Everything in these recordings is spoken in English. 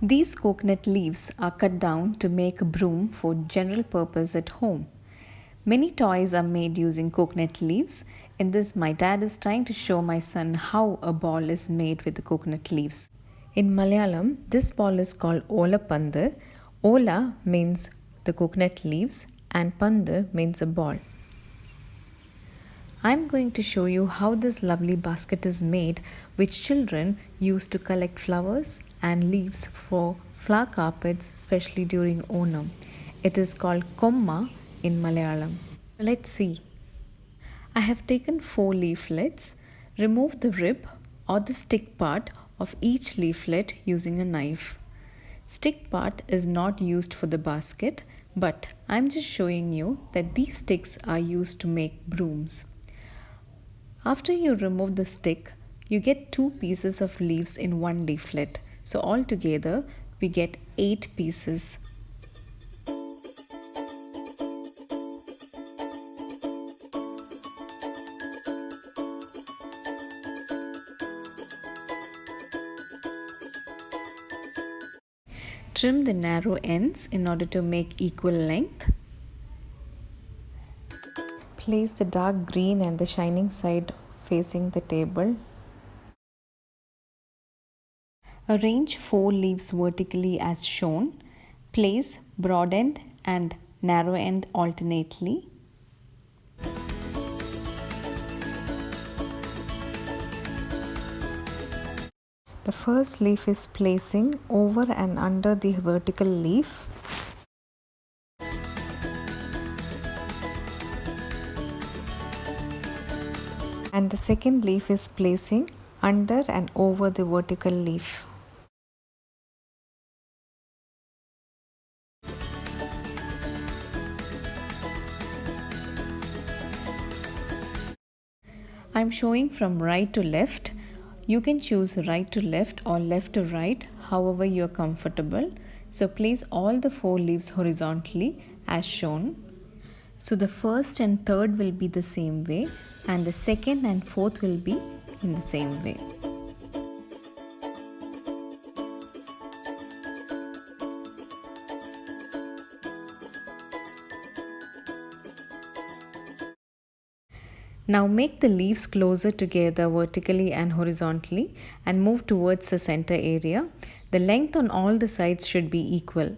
These coconut leaves are cut down to make a broom for general purpose at home. Many toys are made using coconut leaves. In this, my dad is trying to show my son how a ball is made with the coconut leaves. In Malayalam, this ball is called Ola Pandu. Ola means the coconut leaves and Pandu means a ball. I'm going to show you how this lovely basket is made which children use to collect flowers and leaves for flower carpets especially during Onam. It is called Komma in Malayalam. Let's see. I have taken four leaflets. Remove the rib or the stick part of each leaflet using a knife. Stick part is not used for the basket, but I'm just showing you that these sticks are used to make brooms. After you remove the stick, you get two pieces of leaves in one leaflet. So altogether, we get eight pieces Trim the narrow ends in order to make equal length. Place the dark green and the shining side facing the table. Arrange four leaves vertically as shown. Place broad end and narrow end alternately. The first leaf is placing over and under the vertical leaf. And the second leaf is placing under and over the vertical leaf. I am showing from right to left you can choose right to left or left to right, however you are comfortable. So place all the four leaves horizontally as shown. So the first and third will be the same way and the second and fourth will be in the same way. Now make the leaves closer together vertically and horizontally and move towards the center area. The length on all the sides should be equal.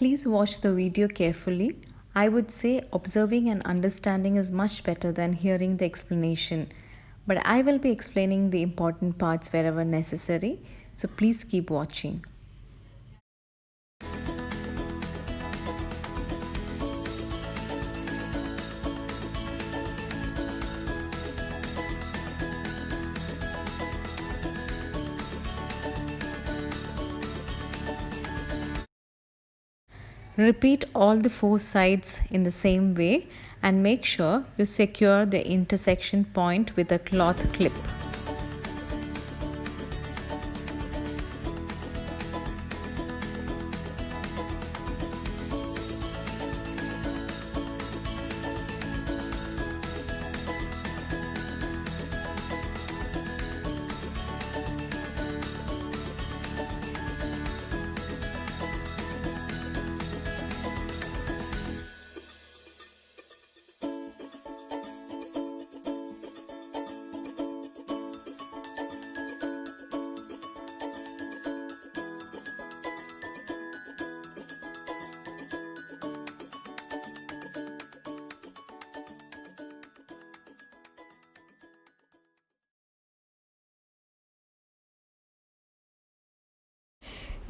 Please watch the video carefully. I would say observing and understanding is much better than hearing the explanation. But I will be explaining the important parts wherever necessary. So please keep watching. Repeat all the four sides in the same way and make sure you secure the intersection point with a cloth clip.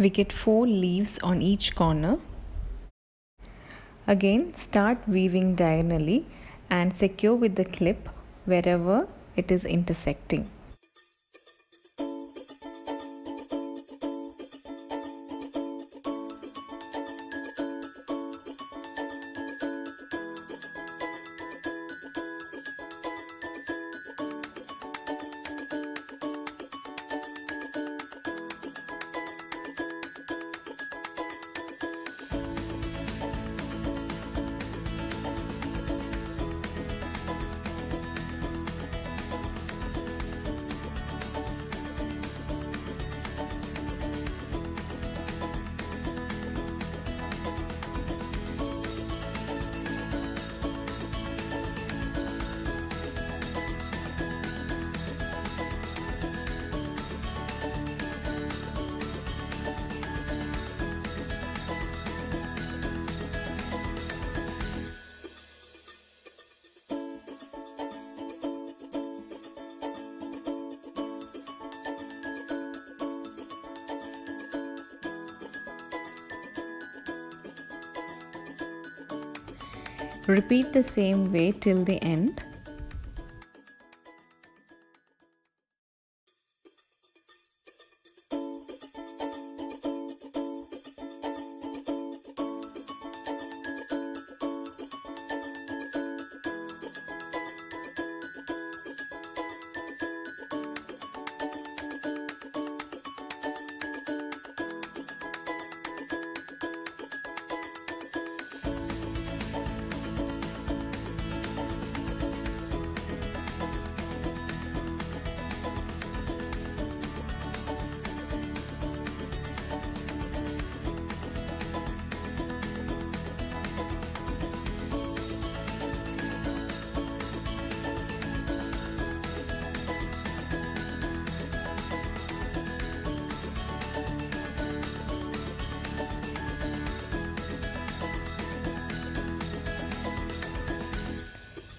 We get four leaves on each corner. Again start weaving diagonally and secure with the clip wherever it is intersecting. Repeat the same way till the end.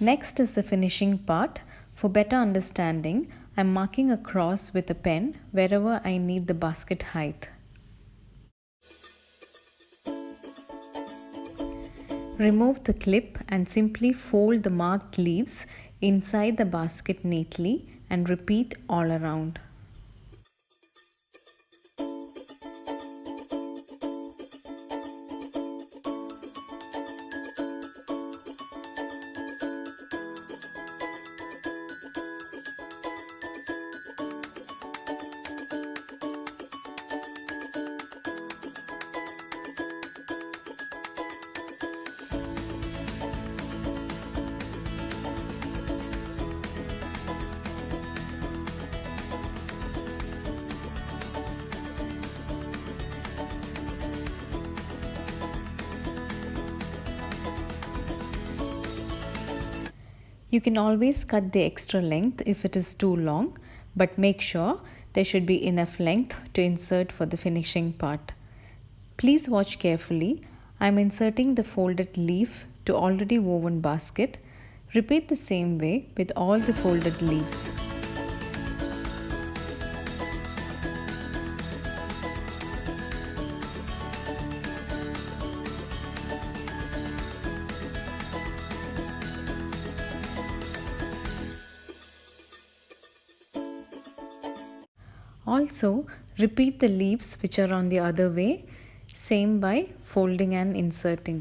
Next is the finishing part. For better understanding, I'm marking a cross with a pen wherever I need the basket height. Remove the clip and simply fold the marked leaves inside the basket neatly and repeat all around. You can always cut the extra length if it is too long, but make sure there should be enough length to insert for the finishing part. Please watch carefully. I am inserting the folded leaf to already woven basket. Repeat the same way with all the folded leaves. Also, repeat the leaves which are on the other way, same by folding and inserting.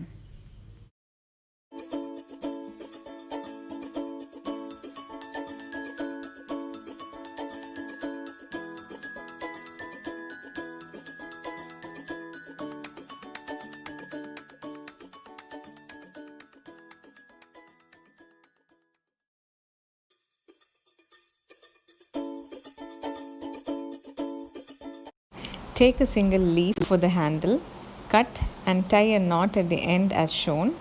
Take a single leaf for the handle, cut and tie a knot at the end as shown.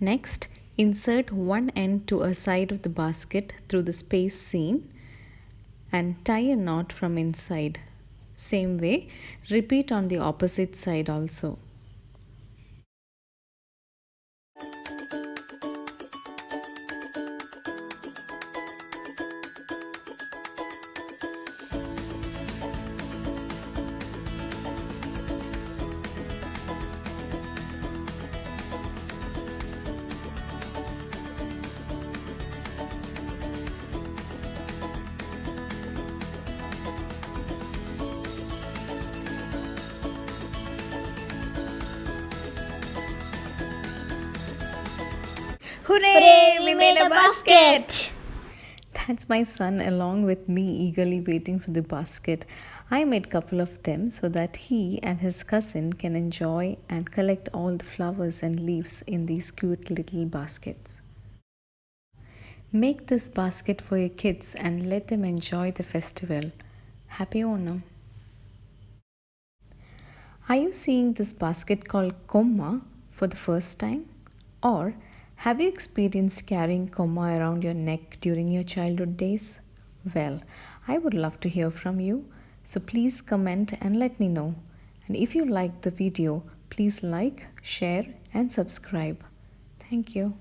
Next, insert one end to a side of the basket through the space seen and tie a knot from inside. Same way, repeat on the opposite side also. Hooray! We made a basket! That's my son along with me eagerly waiting for the basket. I made a couple of them so that he and his cousin can enjoy and collect all the flowers and leaves in these cute little baskets. Make this basket for your kids and let them enjoy the festival. Happy Onam! Are you seeing this basket called Komma for the first time? Or have you experienced carrying Komma around your neck during your childhood days? Well, I would love to hear from you. So please comment and let me know. And if you liked the video, please like, share and subscribe. Thank you.